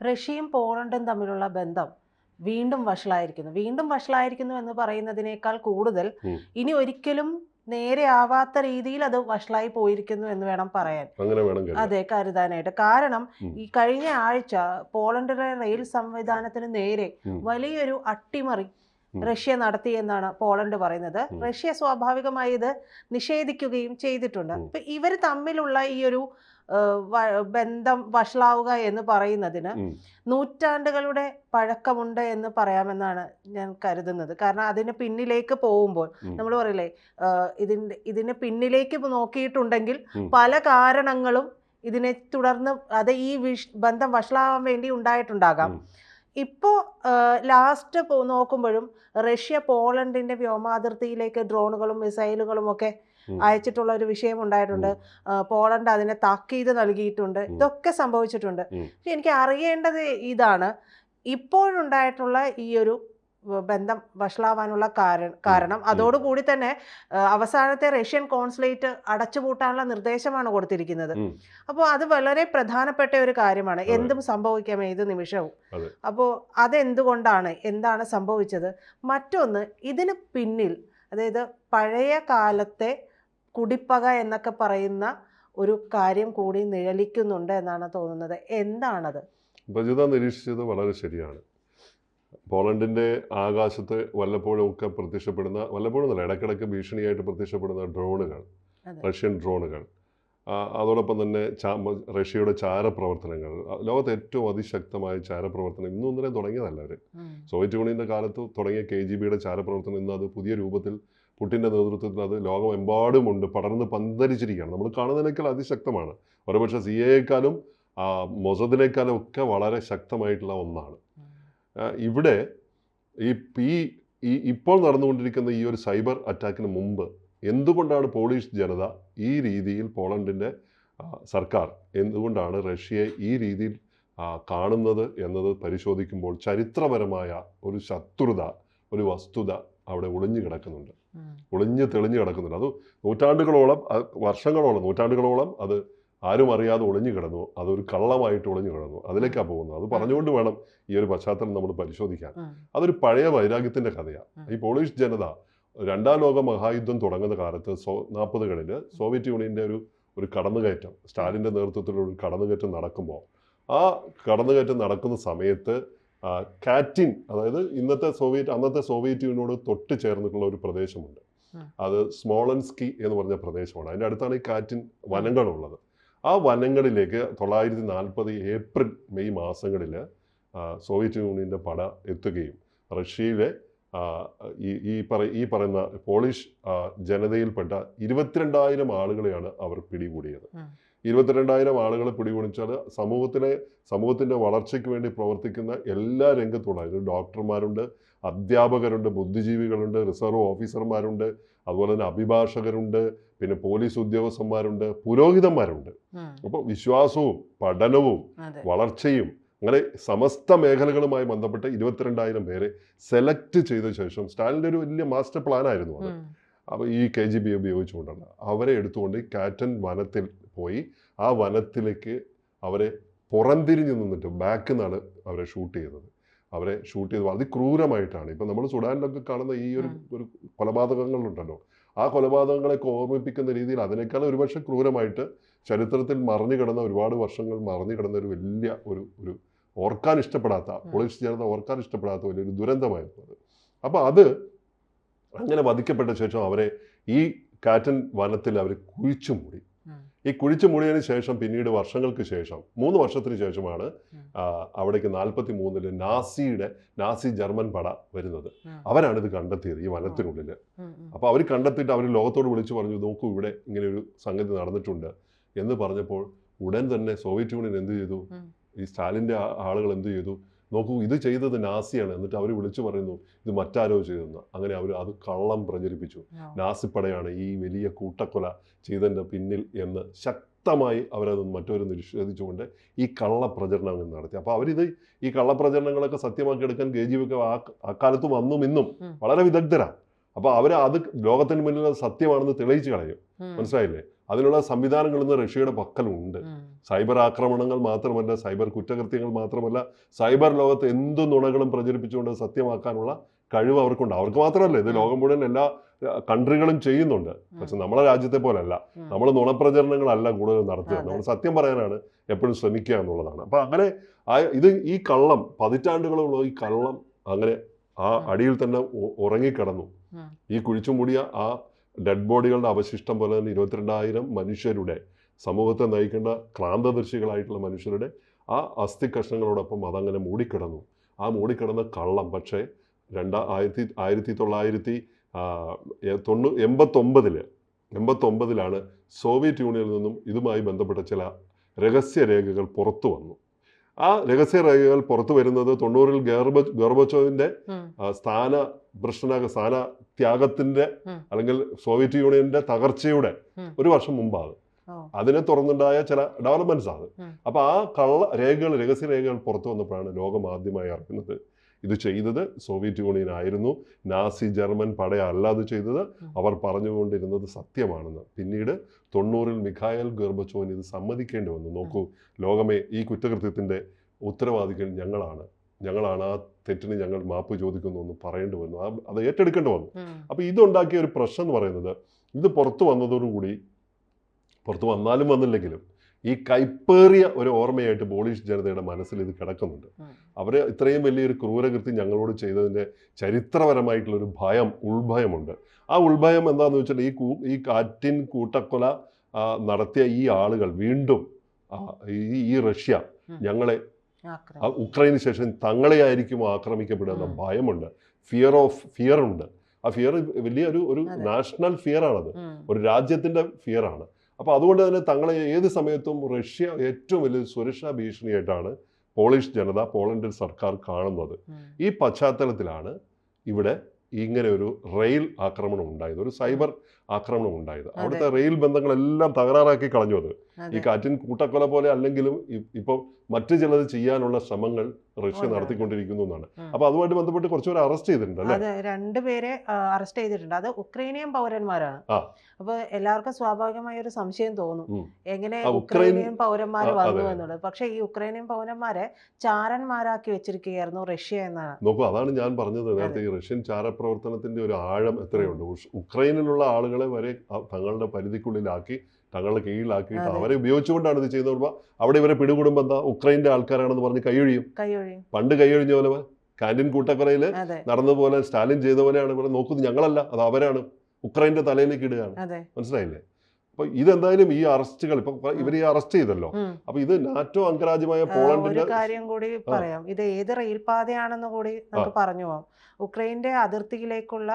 റഷ്യയും പോളണ്ടും തമ്മിലുള്ള ബന്ധം വീണ്ടും വഷളായിരിക്കുന്നു. വീണ്ടും വഷളായിരിക്കുന്നു എന്ന് പറയുന്നതിനേക്കാൾ കൂടുതൽ ഇനി ഒരിക്കലും നേരെ ആവാത്ത രീതിയിൽ അത് വഷളായി പോയിരിക്കുന്നു എന്ന് വേണം പറയാൻ. അതെ കരുതാനായിട്ട്. കാരണം ഈ കഴിഞ്ഞ ആഴ്ച പോളണ്ടിലെ റെയിൽ സംവിധാനത്തിന് നേരെ വലിയൊരു അട്ടിമറി റഷ്യ നടത്തി എന്നാണ് പോളണ്ട് പറയുന്നത്. റഷ്യ സ്വാഭാവികമായി ഇത് നിഷേധിക്കുകയും ചെയ്തിട്ടുണ്ട്. ഇപ്പൊ ഇവർ തമ്മിലുള്ള ഈ ഒരു ബന്ധം വഷളാവുക എന്ന് പറയുന്നതിന്. നൂറ്റാണ്ടുകളുടെ പഴക്കമുണ്ട് എന്ന് പറയാമെന്നാണ് ഞാൻ കരുതുന്നത് കാരണം അതിന് പിന്നിലേക്ക് പോകുമ്പോൾ നമ്മൾ പറയില്ലേ ഇതിന്റെ ഇതിന് പിന്നിലേക്ക് നോക്കിയിട്ടുണ്ടെങ്കിൽ പല കാരണങ്ങളും ഇതിനെ തുടർന്ന് അത് ഈ വിഷ് ബന്ധം വഷളാവാൻ വേണ്ടി ഉണ്ടായിട്ടുണ്ടാകാം. ഇപ്പോൾ ലാസ്റ്റ് നോക്കുമ്പോഴും റഷ്യ പോളണ്ടിന്റെ വ്യോമാതിർത്തിയിലേക്ക് ഡ്രോണുകളും മിസൈലുകളും ഒക്കെ. അയച്ചിട്ടുള്ള ഒരു വിഷയം ഉണ്ടായിട്ടുണ്ട് പോളണ്ട് അതിനെ താക്കീത് നൽകിയിട്ടുണ്ട്. ഇതൊക്കെ സംഭവിച്ചിട്ടുണ്ട്. പക്ഷെ എനിക്ക് അറിയേണ്ടത് ഇതാണ്. ഇപ്പോഴുണ്ടായിട്ടുള്ള ഈ ഒരു ബന്ധം വഷളാവാനുള്ള കാരണം കാരണം. അതോടുകൂടി തന്നെ അവസാനത്തെ റഷ്യൻ കോൺസുലേറ്റ് അടച്ചുപൂട്ടാനുള്ള നിർദ്ദേശമാണ് കൊടുത്തിരിക്കുന്നത്. അപ്പോൾ അത് വളരെ പ്രധാനപ്പെട്ട ഒരു കാര്യമാണ്. എന്തും സംഭവിക്കാം ഏത് നിമിഷവും. അപ്പോൾ അതെന്തുകൊണ്ടാണ് എന്താണ് സംഭവിച്ചത്? മറ്റൊന്ന് ഇതിന് പിന്നിൽ അതായത് പഴയ കാലത്തെ കുടിപ്പക എന്നൊക്കെ പറയുന്ന ഒരു കാര്യം കൂടി നിഴലിക്കുന്നുണ്ട് എന്നാണ് തോന്നുന്നത്. എന്താണത്? ഭജിത നിരീക്ഷിച്ചത് വളരെ ശരിയാണ്. പോളണ്ടിന്റെ ആകാശത്ത് വല്ലപ്പോഴും ഒക്കെ പ്രത്യക്ഷപ്പെടുന്ന വല്ലപ്പോഴും അല്ല ഇടക്കിടക്ക് ഭീഷണിയായിട്ട് പ്രത്യക്ഷപ്പെടുന്ന ഡ്രോണുകൾ. റഷ്യൻ ഡ്രോണുകൾ. അതോടൊപ്പം തന്നെ റഷ്യയുടെ ചാരപ്രവർത്തനങ്ങൾ ലോകത്തെ ഏറ്റവും അതിശക്തമായ ചാരപ്രവർത്തനം ഇന്നും ഇന്നലെ തുടങ്ങിയതല്ല അവർ സോവിയറ്റ് യൂണിയന്റെ കാലത്ത് തുടങ്ങിയ കെ ജി ബിയുടെ ചാരപ്രവർത്തനം ഇന്ന് അത് പുതിയ രൂപത്തിൽ പുട്ടിന്റെ നേതൃത്വത്തിൽ അത് ലോകമെമ്പാടുമുണ്ട് പടർന്ന് പന്തരിച്ചിരിക്കുകയാണ്. നമ്മൾ കാണുന്നതിനേക്കാൾ അതിശക്തമാണ്. ഒരുപക്ഷെ സി എക്കാളും മൊസദിനേക്കാളും ഒക്കെ വളരെ ശക്തമായിട്ടുള്ള ഒന്നാണ്. ഇവിടെ ഈ പി ഈ ഇപ്പോൾ നടന്നുകൊണ്ടിരിക്കുന്ന ഈ ഒരു സൈബർ അറ്റാക്കിന് മുമ്പ് എന്തുകൊണ്ടാണ് പോളിഷ് ജനത ഈ രീതിയിൽ പോളണ്ടിന്റെ സർക്കാർ എന്തുകൊണ്ടാണ് റഷ്യയെ ഈ രീതിയിൽ കാണുന്നത് എന്നത് പരിശോധിക്കുമ്പോൾ ചരിത്രപരമായ ഒരു ശത്രുത ഒരു വസ്തുത അവിടെ ഒളിഞ്ഞു കിടക്കുന്നുണ്ട്. ഒളിഞ്ഞ് തെളിഞ്ഞു കിടക്കുന്നുണ്ട്. അത് നൂറ്റാണ്ടുകളോളം വർഷങ്ങളോളം നൂറ്റാണ്ടുകളോളം അത് ആരും അറിയാതെ ഒളിഞ്ഞു കിടന്നു. അതൊരു കള്ളമായിട്ട് ഒളിഞ്ഞു കിടന്നു. അതിലേക്കാണ് പോകുന്നത്. അത് പറഞ്ഞുകൊണ്ട് വേണം ഈ ഒരു പശ്ചാത്തലം നമ്മൾ പരിശോധിക്കാൻ. അതൊരു പഴയ വൈരാഗ്യത്തിന്റെ കഥയാണ് ഈ പോളിഷ് ജനത രണ്ടാം ലോക മഹായുദ്ധം തുടങ്ങുന്ന കാലത്ത് സോ നാൽപ്പതുകളിൽ സോവിയറ്റ് യൂണിയന്റെ ഒരു ഒരു കടന്നുകയറ്റം സ്റ്റാലിന്റെ നേതൃത്വത്തിലുള്ള ഒരു കടന്നുകയറ്റം നടക്കുമ്പോൾ ആ കടന്നുകയറ്റം നടക്കുന്ന സമയത്ത് കാറ്റിൻ അതായത് ഇന്നത്തെ സോവിയറ്റ് അന്നത്തെ സോവിയറ്റ് യൂണിയനോട് തൊട്ട് ചേർന്നിട്ടുള്ള ഒരു പ്രദേശമുണ്ട്. അത് സ്മോളൻസ്കി എന്ന് പറഞ്ഞ പ്രദേശമാണ്. അതിന്റെ അടുത്താണ് ഈ കാറ്റിൻ വനങ്ങളുള്ളത്. ആ വനങ്ങളിലേക്ക് തൊള്ളായിരത്തി നാൽപ്പത് ഏപ്രിൽ മെയ് മാസങ്ങളിൽ സോവിയറ്റ് യൂണിയന്റെ പട എത്തുകയും റഷ്യയിലെ ഈ ഈ പറ ഈ പറയുന്ന പോളിഷ് ജനതയിൽപ്പെട്ട ഇരുപത്തിരണ്ടായിരം ആളുകളെയാണ് അവർ പിടികൂടിയത്. ഇരുപത്തിരണ്ടായിരം ആളുകളെ പിടികൂടിച്ചാൽ സമൂഹത്തിലെ സമൂഹത്തിന്റെ വളർച്ചയ്ക്ക് വേണ്ടി പ്രവർത്തിക്കുന്ന എല്ലാ രംഗത്തുള്ള ഇത് ഡോക്ടർമാരുണ്ട് അധ്യാപകരുണ്ട് ബുദ്ധിജീവികളുണ്ട് റിസർവ് ഓഫീസർമാരുണ്ട് അതുപോലെ തന്നെ അഭിഭാഷകരുണ്ട് പിന്നെ പോലീസ് ഉദ്യോഗസ്ഥന്മാരുണ്ട് പുരോഹിതന്മാരുണ്ട്. അപ്പോൾ വിശ്വാസവും പഠനവും വളർച്ചയും അങ്ങനെ സമസ്ത മേഖലകളുമായി ബന്ധപ്പെട്ട് ഇരുപത്തിരണ്ടായിരം പേരെ സെലക്ട് ചെയ്ത ശേഷം സ്റ്റാലിന്റെ ഒരു വലിയ മാസ്റ്റർ പ്ലാൻ ആയിരുന്നു അത്. അപ്പോൾ ഈ കെ ജി ബി ഉപയോഗിച്ചുകൊണ്ടാണ് അവരെ എടുത്തുകൊണ്ട് കാറ്റൻ വനത്തിൽ പോയി ആ വനത്തിലേക്ക് അവരെ പുറംതിരിഞ്ഞ് നിന്നിട്ട് ബാക്കിൽ നിന്നാണ് അവരെ ഷൂട്ട് ചെയ്തത് അവരെ ഷൂട്ട് ചെയ്ത് അതിക്രൂരമായിട്ടാണ് ഇപ്പം നമ്മൾ സുഡാനിലൊക്കെ കാണുന്ന ഈ ഒരു. ഒരു കൊലപാതകങ്ങളുണ്ടല്ലോ ആ കൊലപാതകങ്ങളെയൊക്കെ ഓർമ്മിപ്പിക്കുന്ന രീതിയിൽ അതിനേക്കാൾ ഒരുപക്ഷെ ക്രൂരമായിട്ട് ചരിത്രത്തിൽ മറിഞ്ഞു കിടന്ന ഒരുപാട് വർഷങ്ങൾ മറിഞ്ഞു കിടന്ന ഒരു വലിയ ഒരു ഒരു ഓർക്കാൻ ഇഷ്ടപ്പെടാത്ത. പോളിഷ് ചേർന്ന ഓർക്കാൻ ഇഷ്ടപ്പെടാത്ത വലിയൊരു ദുരന്തമായിരുന്നു അത് അപ്പോൾ അത് അങ്ങനെ വധിക്കപ്പെട്ട ശേഷം അവരെ ഈ കാറ്റൻ വനത്തിൽ അവർ കുഴിച്ചു മൂടി. ഈ കുഴിച്ചു മൂടിയതിന് ശേഷം പിന്നീട് വർഷങ്ങൾക്ക് ശേഷം മൂന്ന് വർഷത്തിന് ശേഷമാണ് അവിടേക്ക് നാൽപ്പത്തി മൂന്നിൽ നാസിയുടെ നാസി ജർമ്മൻ പട വരുന്നത്. അവരാണ് ഇത് കണ്ടെത്തിയത് ഈ വനത്തിനുള്ളിൽ. അപ്പോൾ അവർ കണ്ടെത്തിയിട്ട് അവർ ലോകത്തോട് വിളിച്ചു പറഞ്ഞു നോക്കൂ ഇവിടെ ഇങ്ങനെ ഒരു സംഗതി നടന്നിട്ടുണ്ട്. എന്ന് പറഞ്ഞപ്പോൾ ഉടൻ തന്നെ സോവിയറ്റ് യൂണിയൻ എന്ത് ചെയ്തു? ഈ സ്റ്റാലിന്റെ ആളുകൾ എന്ത് ചെയ്തു? നോക്കൂ ഇത് ചെയ്തത് നാസിയാണ്. എന്നിട്ട് അവർ വിളിച്ചു പറയുന്നു ഇത് മറ്റാരോ ചെയ്തെന്ന് അങ്ങനെ അവർ അത് കള്ളം പ്രചരിപ്പിച്ചു. നാസിപ്പടയാണ് ഈ വലിയ കൂട്ടക്കൊല ചെയ്തതിന്റെ പിന്നിൽ എന്ന് ശക്തമായി അവരത് മറ്റൊരു നിഷേധിച്ചുകൊണ്ട് ഈ കള്ളപ്രചരണം അങ്ങ് നടത്തി. അപ്പോൾ അവരിത് ഈ കള്ളപ്രചരണങ്ങളൊക്കെ സത്യമാക്കി എടുക്കാൻ കെ ജി ഒക്കെ ആ അക്കാലത്തും അന്നും ഇന്നും വളരെ വിദഗ്ധരാണ് അപ്പോൾ അവർ അത് ലോകത്തിന് മുന്നിൽ സത്യമാണെന്ന് തെളിയിച്ചു കളയും. മനസ്സിലായില്ലേ? അതിനുള്ള സംവിധാനങ്ങൾ ഇന്ന് റഷ്യയുടെ പക്കലുണ്ട്. സൈബർ ആക്രമണങ്ങൾ മാത്രമല്ല സൈബർ കുറ്റകൃത്യങ്ങൾ മാത്രമല്ല സൈബർ ലോകത്ത് എന്ത് നുണകളും പ്രചരിപ്പിച്ചുകൊണ്ട് സത്യമാക്കാനുള്ള കഴിവ് അവർക്കുണ്ട്. അവർക്ക് മാത്രമല്ല ഇത് ലോകം മുഴുവൻ എല്ലാ കൺട്രികളും ചെയ്യുന്നുണ്ട്. പക്ഷെ നമ്മുടെ രാജ്യത്തെ പോലല്ല അല്ല നമ്മൾ നുണപ്രചരണങ്ങളല്ല കൂടുതൽ നടത്തുക. നമ്മൾ സത്യം പറയാനാണ് എപ്പോഴും ശ്രമിക്കുക എന്നുള്ളതാണ്. അപ്പൊ അങ്ങനെ ആ ഇത് ഈ കള്ളം പതിറ്റാണ്ടുകളുള്ള ഈ കള്ളം അങ്ങനെ ആ അടിയിൽ തന്നെ ഉറങ്ങിക്കിടന്നു. ഈ കുഴിച്ചുമൂടിയ ആ ഡെഡ് ബോഡികളുടെ അവശിഷ്ടം പോലെ തന്നെ ഇരുപത്തിരണ്ടായിരം മനുഷ്യരുടെ സമൂഹത്തെ നയിക്കേണ്ട ക്രാന്തദർശികളായിട്ടുള്ള മനുഷ്യരുടെ ആ അസ്ഥി കഷ്ണങ്ങളോടൊപ്പം അതങ്ങനെ മൂടിക്കിടന്നു. ആ മൂടിക്കിടന്ന കള്ളം പക്ഷേ രണ്ടാ ആയിരത്തി ആയിരത്തി തൊള്ളായിരത്തി തൊണ്ണൂ എൺപത്തൊമ്പതിൽ എൺപത്തൊമ്പതിലാണ് സോവിയറ്റ് യൂണിയനിൽ നിന്നും ഇതുമായി ബന്ധപ്പെട്ട ചില രഹസ്യ രേഖകൾ പുറത്തു വന്നു. ആ രഹസ്യരേഖകൾ പുറത്തു വരുന്നത് തൊണ്ണൂറിൽ ഗർബ. ആ, സ്ഥാന ഭ്രഷ്ടനാക സ്ഥാന ത്യാഗത്തിന്റെ അല്ലെങ്കിൽ സോവിയറ്റ് യൂണിയന്റെ തകർച്ചയുടെ ഒരു വർഷം മുമ്പാണ്. അതിനെ തുറന്നുണ്ടായ ചില ഡെവലപ്മെന്റ്സ് ആണ്. അപ്പൊ ആ കള്ള രേഖകൾ രഹസ്യ രേഖകൾ പുറത്തു വന്നപ്പോഴാണ് ലോകം ആദ്യമായി അറിയുന്നത് ഇത് ചെയ്തത് സോവിയറ്റ് യൂണിയൻ ആയിരുന്നു നാസി ജർമ്മൻ പടയല്ല അത് ചെയ്തത്. അവർ പറഞ്ഞുകൊണ്ടിരുന്നത് സത്യമാണെന്ന്. പിന്നീട് തൊണ്ണൂറിൽ മിഖായൽ ഗർഭച്ചോൻ ഇത് സമ്മതിക്കേണ്ടി വന്നു. നോക്കൂ ലോകമേ ഈ കുറ്റകൃത്യത്തിന്റെ ഉത്തരവാദികൾ ഞങ്ങളാണ്. ഞങ്ങളാണ് ആ തെറ്റിന് ഞങ്ങൾ മാപ്പ് ചോദിക്കുന്നു എന്ന് പറയേണ്ടി വന്നു. ആ അത് ഏറ്റെടുക്കേണ്ടി വന്നു. അപ്പോൾ ഇതുണ്ടാക്കിയ ഒരു പ്രശ്നം എന്ന് പറയുന്നത് ഇത് പുറത്തു വന്നതോടുകൂടി പുറത്തു വന്നാലും വന്നില്ലെങ്കിലും ഈ കൈപ്പേറിയ ഒരു ഓർമ്മയായിട്ട് പോളിഷ് ജനതയുടെ മനസ്സിൽ ഇത് കിടക്കുന്നുണ്ട്. അവരെ അവർ ഇത്രയും വലിയൊരു ക്രൂരകൃത്യം ഞങ്ങളോട് ചെയ്തതിന്റെ ചരിത്രപരമായിട്ടുള്ളൊരു ഭയം ഉൾഭയമുണ്ട്. ആ ഉൾഭയം എന്താണെന്ന് വെച്ചാൽ ഈ കൂ ഈ കാറ്റിൻ കൂട്ടക്കൊല നടത്തിയ ഈ ആളുകൾ വീണ്ടും ഈ ഈ റഷ്യ ഞങ്ങളെ ഉക്രൈന് ശേഷം തങ്ങളെയായിരിക്കും ആക്രമിക്കപ്പെടുന്ന ഭയമുണ്ട്. ഫിയർ ഓഫ് ഫിയർ ഉണ്ട്. ആ ഫിയർ വലിയൊരു ഒരു ഒരു നാഷണൽ ഫിയർ ആണത്. ഒരു രാജ്യത്തിന്റെ ഫിയർ ആണ്. അപ്പോൾ അതുകൊണ്ട് തന്നെ തങ്ങളെ ഏത് സമയത്തും റഷ്യ ഏറ്റവും വലിയ സുരക്ഷാ ഭീഷണിയായിട്ടാണ് പോളിഷ് ജനത പോളണ്ടിൽ സർക്കാർ കാണുന്നത്. ഈ പശ്ചാത്തലത്തിലാണ് ഇവിടെ ഇങ്ങനെ ഒരു റെയിൽ ആക്രമണം ഉണ്ടായത്. ഒരു സൈബർ ആക്രമണം ഉണ്ടായത്. അവിടുത്തെ റെയിൽ ബന്ധങ്ങളെല്ലാം തകരാറാക്കി കളഞ്ഞു അത്. ഈ കാറ്റിൻ കൂട്ടക്കൊല പോലെ അല്ലെങ്കിലും ഇപ്പൊ മറ്റു ചിലത് ചെയ്യാനുള്ള ശ്രമങ്ങൾ റഷ്യ നടത്തിക്കൊണ്ടിരിക്കുന്നു എന്നാണ്. അപ്പൊ അതുമായിട്ട് ബന്ധപ്പെട്ട് കുറച്ചുപേരെ അറസ്റ്റ് ചെയ്തിട്ടുണ്ട് അത് രണ്ടുപേരെ അറസ്റ്റ് ചെയ്തിട്ടുണ്ട്. അത് ഉക്രൈനിയൻ പൗരന്മാരാണ്. അപ്പൊ എല്ലാവർക്കും സ്വാഭാവികമായ ഒരു സംശയം തോന്നും. എങ്ങനെ ഉക്രൈനിയൻ പൗരന്മാർ വന്നു എന്നുള്ളത്. പക്ഷെ ഈ ഉക്രൈനിയൻ പൗരന്മാരെ ചാരന്മാരാക്കി വെച്ചിരിക്കുകയായിരുന്നു റഷ്യ എന്നാണ്. നോക്കൂ അതാണ് ഞാൻ പറഞ്ഞത്. നേരത്തെ ഈ റഷ്യൻ ചാരപ്രവർത്തനത്തിന്റെ ഒരു ആഴം എത്രയുണ്ട്? ഉക്രൈനിലുള്ള ഉക്രൈനിലുള്ള ആളുകളെ വരെ തങ്ങളുടെ പരിധിക്കുള്ളിലാക്കി തങ്ങളുടെ കീഴിലാക്കിയിട്ട് അവരെ ഉപയോഗിച്ചുകൊണ്ടാണ് ഇത് ചെയ്യുന്നത്. അവിടെ ഇവരെ പിടികൂടുമ്പോൾ എന്താ? ഉക്രൈന്റെ ആൾക്കാരാണെന്ന് പറഞ്ഞ് കൈയൊഴിയും. പണ്ട് കൈയൊഴിഞ്ഞ പോലെ കാന്റീൻ കൂട്ടക്കൊലയിൽ അതെ. നടന്നതുപോലെ സ്റ്റാലിൻ ചെയ്ത പോലെയാണ് ഇവിടെ നോക്കുന്നത്. ഞങ്ങളല്ല അത് അവരാണ്. ഉക്രൈന്റെ തലയിലേക്ക് ഇടുകയാണ്. മനസ്സിലായില്ലേ? അപ്പൊ ഇതെന്തായാലും ഈ അറസ്റ്റുകൾ ഇപ്പൊ ഇവർ ഈ അറസ്റ്റ് ചെയ്തല്ലോ. അപ്പൊ ഇത് നാറ്റോ അംഗരാജ്യമായ പോളണ്ടിന്റെ കാര്യം കൂടി പറയാം. ഇത് ഏത് റെയിൽ പാതയാണെന്ന് കൂടി നമുക്ക് പറഞ്ഞു പോവാം. ഉക്രൈന്റെ അതിർത്തിയിലേക്കുള്ള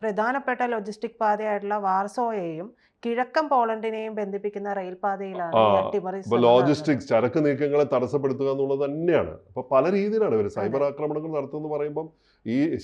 പ്രധാനപ്പെട്ട ലോജിസ്റ്റിക് പാതയായിട്ടുള്ള വാർസോയെയും കിഴക്കൻ പോളണ്ടിനെയും ബന്ധിപ്പിക്കുന്ന റെയിൽപാതയിലാണ് ലോജിസ്റ്റിക്സ് ചരക്ക് നീക്കങ്ങളെ തടസ്സപ്പെടുത്തുക എന്നുള്ളത് തന്നെയാണ്. അപ്പൊ പല രീതിയിലാണ് ഇവർ സൈബർ ആക്രമണങ്ങൾ നടത്തുമെന്ന് പറയുമ്പോൾ ഈ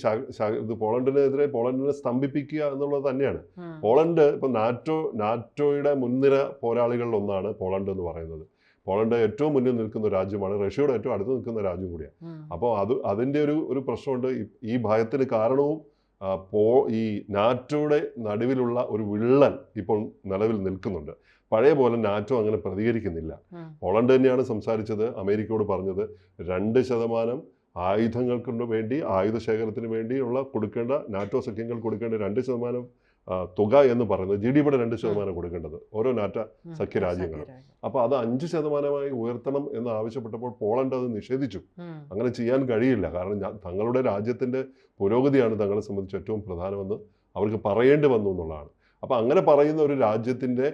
പോളണ്ടിനെതിരെ പോളണ്ടിനെ സ്തംഭിപ്പിക്കുക എന്നുള്ളത് തന്നെയാണ്. പോളണ്ട് ഇപ്പൊ നാറ്റോ നാറ്റോയുടെ മുൻനിര പോരാളികളിൽ ഒന്നാണ് പോളണ്ട് എന്ന് പറയുന്നത്. പോളണ്ട് ഏറ്റവും മുന്നിൽ നിൽക്കുന്ന രാജ്യമാണ്. റഷ്യയുടെ ഏറ്റവും അടുത്ത് നിൽക്കുന്ന രാജ്യം കൂടിയാണ്. അപ്പോൾ അത് അതിന്റെ ഒരു ഒരു പ്രശ്നമുണ്ട്. ഈ- ഭയത്തിന് കാരണവും പോ ഈ നാറ്റോയുടെ നടുവിലുള്ള ഒരു വിള്ളൽ ഇപ്പോൾ നിലവിൽ നിൽക്കുന്നുണ്ട്. പഴയ പോലെ നാറ്റോ അങ്ങനെ പ്രതികരിക്കുന്നില്ല. പോളണ്ട് തന്നെയാണ് സംസാരിച്ചത് അമേരിക്കയോട് പറഞ്ഞത്. രണ്ട് ശതമാനം ആയുധങ്ങൾക്ക് വേണ്ടി ആയുധ ശേഖരത്തിന് വേണ്ടിയുള്ള കൊടുക്കേണ്ട നാറ്റോ സഖ്യങ്ങൾ കൊടുക്കേണ്ട രണ്ട് ശതമാനം തുക എന്ന് പറയുന്നത് ജി ഡി പിയുടെ രണ്ട് ശതമാനം കൊടുക്കേണ്ടത്. ഓരോ നാറ്റ സഖ്യ രാജ്യങ്ങളും അപ്പൊ അപ്പോൾ അത് അഞ്ച് ശതമാനമായി ഉയർത്തണം എന്ന് ആവശ്യപ്പെട്ടപ്പോൾ പോളണ്ട് അത് നിഷേധിച്ചു. അങ്ങനെ ചെയ്യാൻ കഴിയില്ല. കാരണം തങ്ങളുടെ രാജ്യത്തിന്റെ പുരോഗതിയാണ് തങ്ങളെ സംബന്ധിച്ച് ഏറ്റവും പ്രധാനമെന്ന് അവർക്ക് പറയേണ്ടി വന്നു എന്നുള്ളതാണ്. അപ്പോൾ അങ്ങനെ പറയുന്ന ഒരു രാജ്യത്തിന്റെ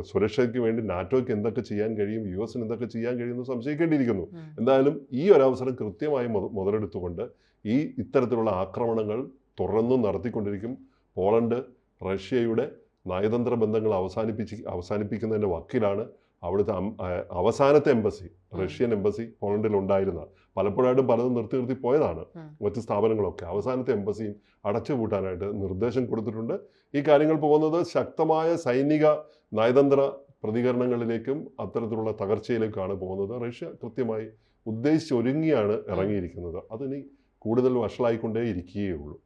സുരക്ഷയ്ക്ക് വേണ്ടി നാറ്റോയ്ക്ക് എന്തൊക്കെ ചെയ്യാൻ കഴിയും യു എസിന് എന്തൊക്കെ ചെയ്യാൻ കഴിയുമെന്ന് സംശയിക്കേണ്ടിയിരിക്കുന്നു. എന്തായാലും ഈ ഒരു അവസരം കൃത്യമായി മുത- മുതലെടുത്തുകൊണ്ട് ഈ ഇത്തരത്തിലുള്ള ആക്രമണങ്ങൾ തുറന്നും നടത്തിക്കൊണ്ടിരിക്കും. പോളണ്ട് റഷ്യയുടെ നയതന്ത്ര ബന്ധങ്ങൾ അവസാനിപ്പിച്ച് അവസാനിപ്പിക്കുന്നതിന്റെ വക്കിലാണ് അവിടുത്തെ അവസാനത്തെ എംബസി റഷ്യൻ എംബസി പോളണ്ടിൽ ഉണ്ടായിരുന്ന പലപ്പോഴായിട്ടും പലതും നിർത്തി നിർത്തി പോയതാണ് മറ്റ് സ്ഥാപനങ്ങളൊക്കെ. അവസാനത്തെ എംബസിയും അടച്ചുപൂട്ടാനായിട്ട് നിർദ്ദേശം കൊടുത്തിട്ടുണ്ട്. ഈ കാര്യങ്ങൾ പോകുന്നത് ശക്തമായ സൈനിക നയതന്ത്ര പ്രതികരണങ്ങളിലേക്കും അത്തരത്തിലുള്ള തകർച്ചയിലേക്കാണ് പോകുന്നത്. റഷ്യ കൃത്യമായി ഉദ്ദേശിച്ചൊരുങ്ങിയാണ് ഇറങ്ങിയിരിക്കുന്നത്. അതിനി കൂടുതൽ വഷളായിക്കൊണ്ടേ ഇരിക്കുകയുള്ളൂ